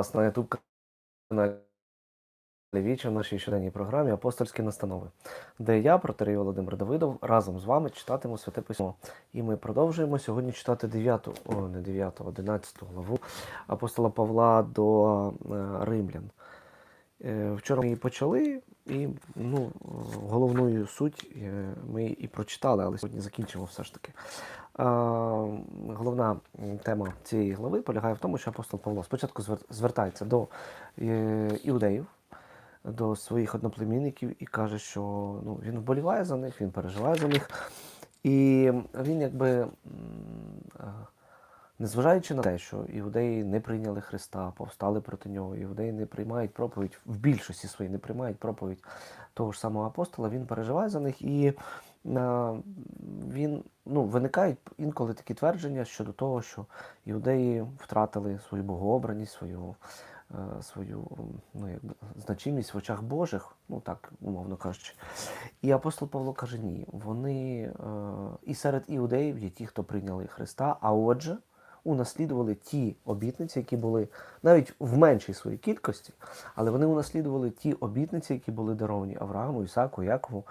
вас на YouTube каналі Віча в нашій щоденній програмі Апостольські настанови, де я, протерій Володимир Давидов, разом з вами читатиму Святе Письмо. І ми продовжуємо сьогодні читати 9, о, не 9, 11 главу апостола Павла до е, римлян. Е, Вчора ми її почали, і ну, головну суть е, ми і прочитали, але сьогодні закінчимо все ж таки. Головна тема цієї глави полягає в тому, що апостол Павло спочатку звертається до е, іудеїв, до своїх одноплемінників і каже, що ну, він вболіває за них, він переживає за них. І він якби. Незважаючи на те, що іудеї не прийняли Христа, повстали проти нього, іудеї не приймають проповідь, в більшості своїй не приймають проповідь того ж самого апостола, він переживає за них і е, він, ну, виникають інколи такі твердження щодо того, що іудеї втратили свою богообраність, свою, е, свою ну, якби, значимість в очах Божих, ну так, умовно кажучи. І апостол Павло каже: ні, вони е, і серед іудеїв є ті, хто прийняли Христа, а отже, унаслідували ті обітниці, які були навіть в меншій своїй кількості, але вони унаслідували ті обітниці, які були даровані Аврааму, Ісаку, Якову,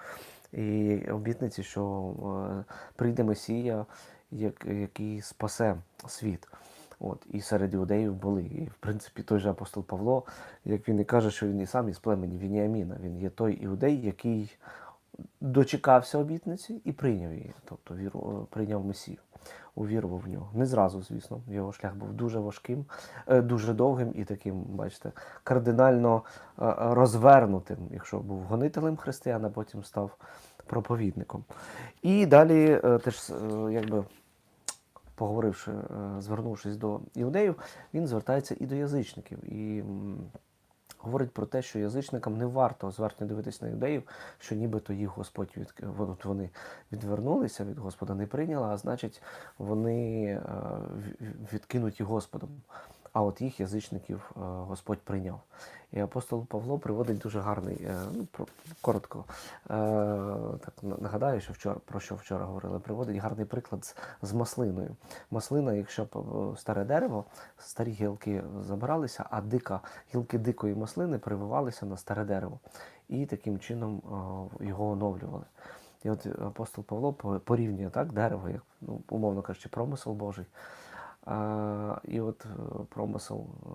і обітниці, що е, прийде Месія, який спасе світ. От, і серед іудеїв були. І, в принципі, той же апостол Павло, як він і каже, що він і сам із племені Вініаміна, він є той іудей, який дочекався обітниці і прийняв її, тобто віру, прийняв Месію, увірував в нього. Не зразу, звісно, його шлях був дуже важким, е, дуже довгим і таким, бачите, кардинально е, розвернутим, якщо був гонителем християн, а потім став проповідником. І далі е, теж, е, якби поговоривши, е, звернувшись до іудеїв, він звертається і до язичників. І говорить про те, що язичникам не варто зверхньо дивитись на юдеїв, що нібито їх Господь від от вони відвернулися від Господа, не прийняли, а значить, вони е, відкинуті Господом. А от їх язичників е, Господь прийняв. І апостол Павло приводить дуже гарний, е, ну, коротко е, так нагадаю, що вчора про що вчора говорили. Приводить гарний приклад з, з маслиною. Маслина, якщо старе дерево, старі гілки забиралися, а дика гілки дикої маслини прививалися на старе дерево, і таким чином його оновлювали. І от апостол Павло порівнює так дерево, як ну, умовно кажучи, промисел Божий. А, і от е, промисел е,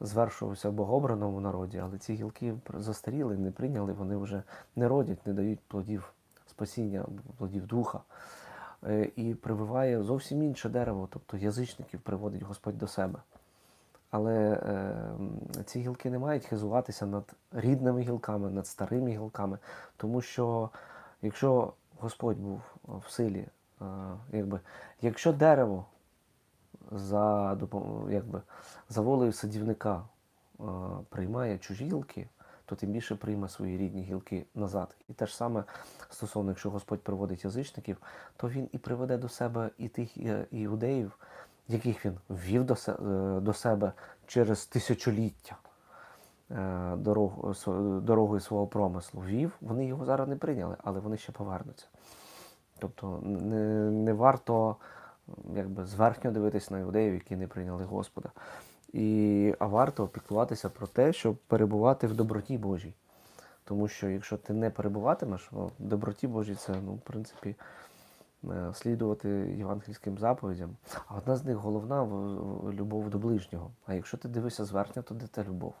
звершувався в богобраному народі, але ці гілки застаріли, не прийняли, вони вже не родять, не дають плодів спасіння, плодів духа. Е, І прививає зовсім інше дерево, тобто язичників приводить Господь до себе. Але е, ці гілки не мають хизуватися над рідними гілками, над старими гілками, тому що якщо Господь був в силі, е, якби, якщо дерево за, якби, за волею садівника е, приймає чужі гілки, то тим більше прийме свої рідні гілки назад. І те ж саме стосовно, якщо Господь приводить язичників, то він і приведе до себе і тих іудеїв, яких він ввів до, е, себе через тисячоліття е, дорогу, дорогою свого промислу ввів, вони його зараз не прийняли, але вони ще повернуться. Тобто не, не варто якби, зверхньо дивитись на іудеїв, які не прийняли Господа. І, а варто піклуватися про те, щоб перебувати в доброті Божій. Тому що якщо ти не перебуватимеш в доброті Божій, це, ну, в принципі, е, слідувати євангельським заповідям. А одна з них головна любов до ближнього. А якщо ти дивишся зверхньо, то де та любов?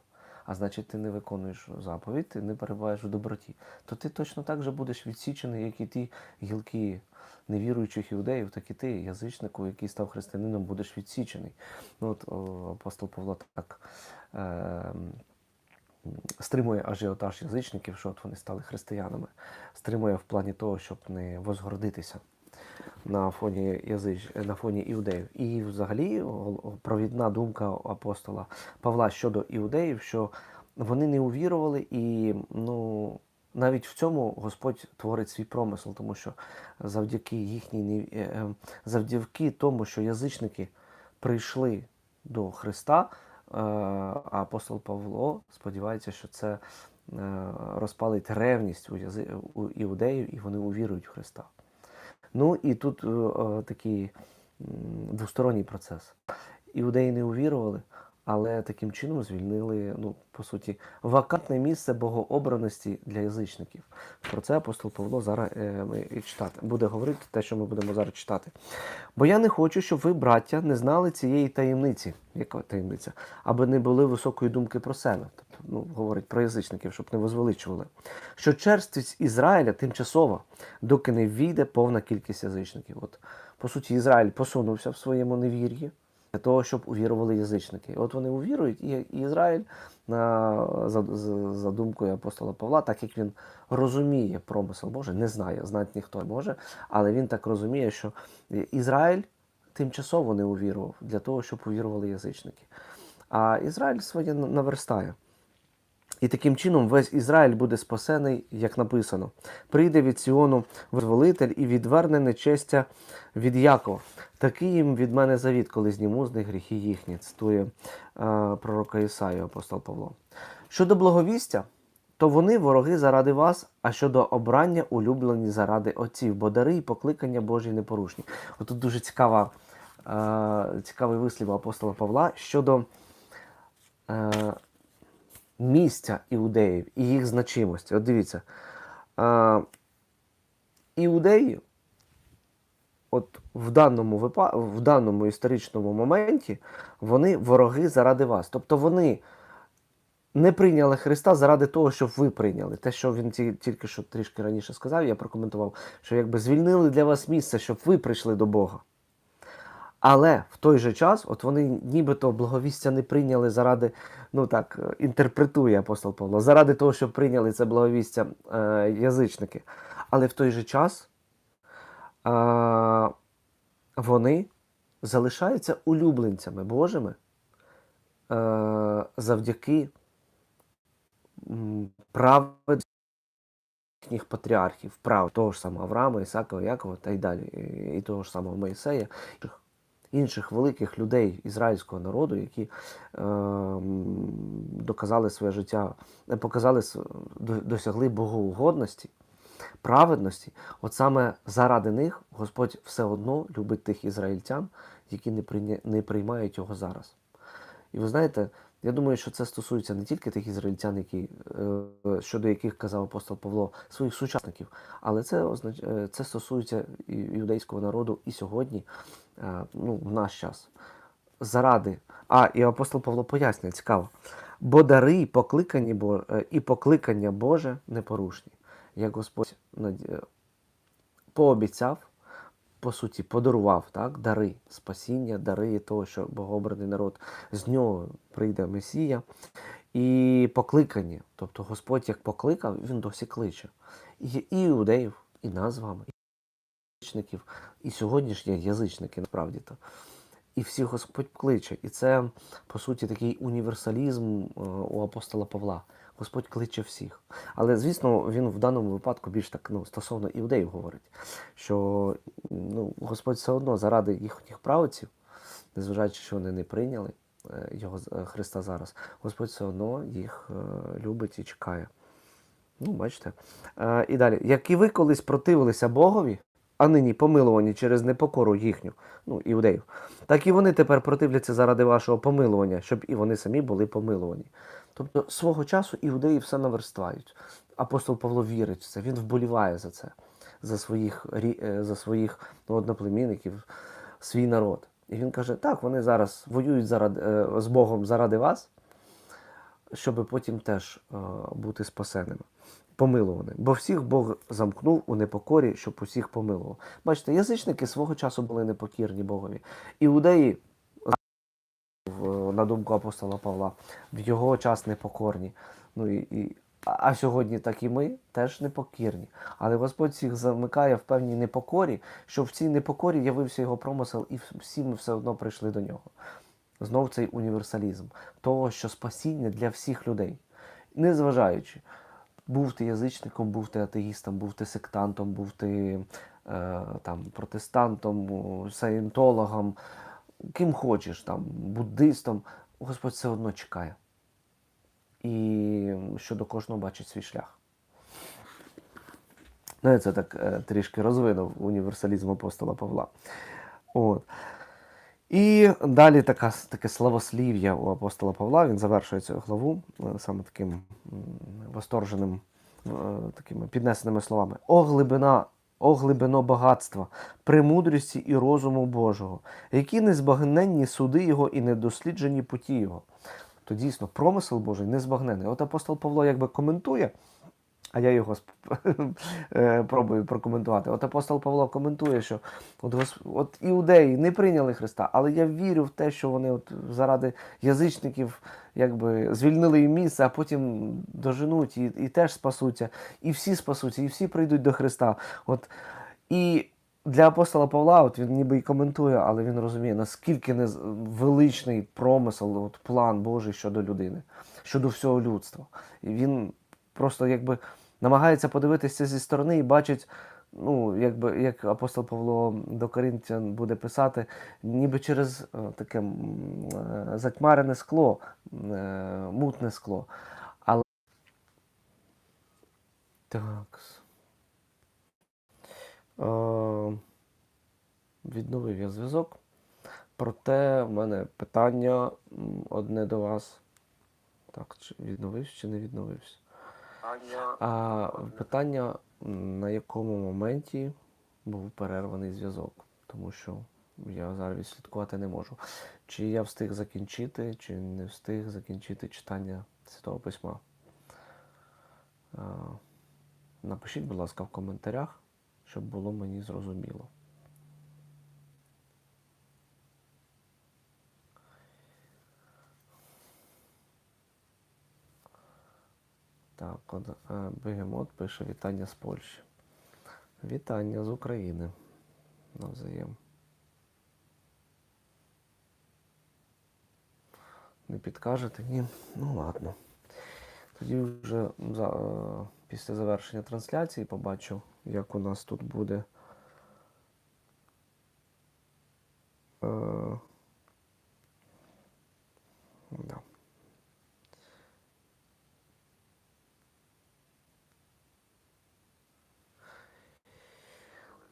А значить, ти не виконуєш заповідь, ти не перебуваєш в доброті. То ти точно так же будеш відсічений, як і ті гілки невіруючих іудеїв, так і ти, язичнику, який став християнином, будеш відсічений. Ну, от апостол Павло так е, стримує ажіотаж язичників, що от вони стали християнами. Стримує в плані того, щоб не возгордитися на фоні язич... на фоні іудеїв. І взагалі провідна думка апостола Павла щодо іудеїв, що вони не увірували і ну. Навіть в цьому Господь творить свій промисел, тому що завдяки їхній е, е, завдяки тому, що язичники прийшли до Христа, е, а апостол Павло сподівається, що це розпалить ревність у, язи... іудеїв, і вони увірують в Христа. Ну і тут такий двосторонній процес. Іудеї не увірували, але таким чином звільнили, ну, по суті, вакантне місце богообраності для язичників. Про це апостол Павло зараз е, і читати. Буде говорити те, що ми будемо зараз читати. Бо я не хочу, щоб ви, браття, не знали цієї таємниці, яка таємниця, аби не були високої думки про себе. Тобто, ну, говорить про язичників, щоб не возвеличували. Що черствість Ізраїля тимчасова, доки не ввійде повна кількість язичників. От, по суті, Ізраїль посунувся в своєму невір'ї для того, щоб увірували язичники. От вони увірують, і Ізраїль, за, за, думкою апостола Павла, так як він розуміє промисел Божий, не знає, знати ніхто може, але він так розуміє, що Ізраїль тимчасово не увірував для того, щоб увірували язичники. А Ізраїль своє наверстає. І таким чином весь Ізраїль буде спасений, як написано. Прийде від Сіону визволитель і відверне нечестя від Якова. Такий їм від мене завіт, коли зніму з них гріхи їхні, цитує е, пророка Ісаю, апостол Павло. Щодо благовістя, то вони вороги заради вас, а щодо обрання улюблені заради отців, бо дари і покликання Божі непорушні. Отут дуже цікава, е, цікавий вислів апостола Павла щодо. Е, місця іудеїв і їх значимості. От дивіться, а, іудеї, от в даному випа... в даному історичному моменті, вони вороги заради вас. Тобто вони не прийняли Христа заради того, щоб ви прийняли. Те, що він тільки що трішки раніше сказав, я прокоментував, що якби звільнили для вас місце, щоб ви прийшли до Бога. Але в той же час, от вони нібито благовістя не прийняли заради, ну так, інтерпретує апостол Павло, заради того, щоб прийняли це благовістя е, язичники. Але в той же час е, вони залишаються улюбленцями Божими е, завдяки праведних їхніх патріархів, прав того ж самого Авраама, Ісакова, Якова та й далі, і того ж самого Моїсея інших великих людей ізраїльського народу, які е, доказали своє життя, показали досягли богоугодності, праведності. От саме заради них Господь все одно любить тих ізраїльтян, які не, не приймають його зараз. І ви знаєте, я думаю, що це стосується не тільки тих ізраїльтян, які, е, щодо яких казав апостол Павло, своїх сучасників, але це е, це стосується юдейського народу і сьогодні, е, ну, в наш час. Заради. А, і апостол Павло пояснює, цікаво. Бо дари і покликання, і покликання Боже непорушні. Як Господь пообіцяв по суті, подарував так, дари спасіння, дари того, що богообраний народ з нього прийде Месія. І покликання. Тобто Господь як покликав, Він досі кличе. І іудеїв, і нас з вами, і язичників, і сьогоднішні язичники, насправді то. І всіх Господь кличе. І це, по суті, такий універсалізм е, у апостола Павла. Господь кличе всіх. Але, звісно, він в даному випадку більш так ну, стосовно іудеїв говорить, що ну, Господь все одно заради їхніх правців, незважаючи, що вони не прийняли е, його е, Христа зараз, Господь все одно їх е, любить і чекає. Ну, бачите. І далі, як і ви колись противилися Богові, а нині помилувані через непокору їхню, ну, іудеїв, так і вони тепер противляться заради вашого помилування, щоб і вони самі були помилувані. Тобто свого часу іудеї все наверстають. Апостол Павло вірить в це, він вболіває за це, за своїх е, за своїх ну, одноплемінників, свій народ. І він каже: так, вони зараз воюють заради, е, з Богом заради вас, щоб потім теж е, бути спасеними, помилуваними. Бо всіх Бог замкнув у непокорі, щоб усіх помилував. Бачите, язичники свого часу були непокірні Богові. Іудеї на думку апостола Павла, в його час непокорні. Ну і, і, А сьогодні так і ми теж непокірні. Але Господь всіх замикає в певній непокорі, що в цій непокорі явився його промисел, і всі ми все одно прийшли до нього. Знов цей універсалізм, того, що спасіння для всіх людей. Незважаючи, був ти язичником, був ти атеїстом, був ти сектантом, був ти е, там, протестантом, саєнтологом, ким хочеш, там, буддистом, Господь все одно чекає. І щодо кожного бачить свій шлях. Ну, я це так е, трішки розвинув універсалізм апостола Павла. От. І далі така, таке славослів'я у апостола Павла. Він завершує цю главу е, саме таким восторженим, е, такими піднесеними словами. О глибина, о глибино багатства, премудрості і розуму Божого, які незбагненні суди Його і недосліджені путі Його. То дійсно промисел Божий незбагнений. От апостол Павло якби коментує, а я його е, пробую прокоментувати. От апостол Павло коментує, що от, гос- от іудеї не прийняли Христа, але я вірю в те, що вони от заради язичників якби звільнили їм місце, а потім доженуть і, і теж спасуться, і всі спасуться, і всі прийдуть до Христа. От, і для апостола Павла, от він ніби і коментує, але він розуміє, наскільки нез... величний промисел, от план Божий щодо людини, щодо всього людства. І він просто якби намагається подивитися зі сторони і бачить, ну, якби як апостол Павло до Коринтян буде писати, ніби через е, таке е, затьмарене скло, е, мутне скло. Але так. Е, відновив я зв'язок. Проте в мене питання одне до вас. Так, чи відновився чи не відновився? А питання, на якому моменті був перерваний зв'язок, тому що я зараз відслідкувати не можу. Чи я встиг закінчити, чи не встиг закінчити читання Святого Письма. Напишіть, будь ласка, в коментарях, щоб було мені зрозуміло. Так, от е, Бегемот пише вітання з Польщі. Вітання з України. Навзаєм. Не підкажете? Ні? Ну ладно. Тоді вже за, е, після завершення трансляції побачу, як у нас тут буде.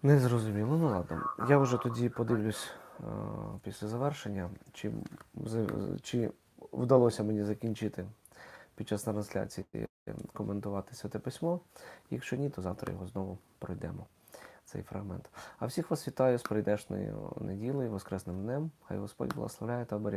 Не зрозуміло. Ну ладно. Я вже тоді подивлюсь е, після завершення, чи, чи вдалося мені закінчити під час трансляції коментувати святе письмо. Якщо ні, то завтра його знову пройдемо. Цей фрагмент. А всіх вас вітаю з прийдешною неділею, Воскресним днем. Хай Господь благословляє та оберігає.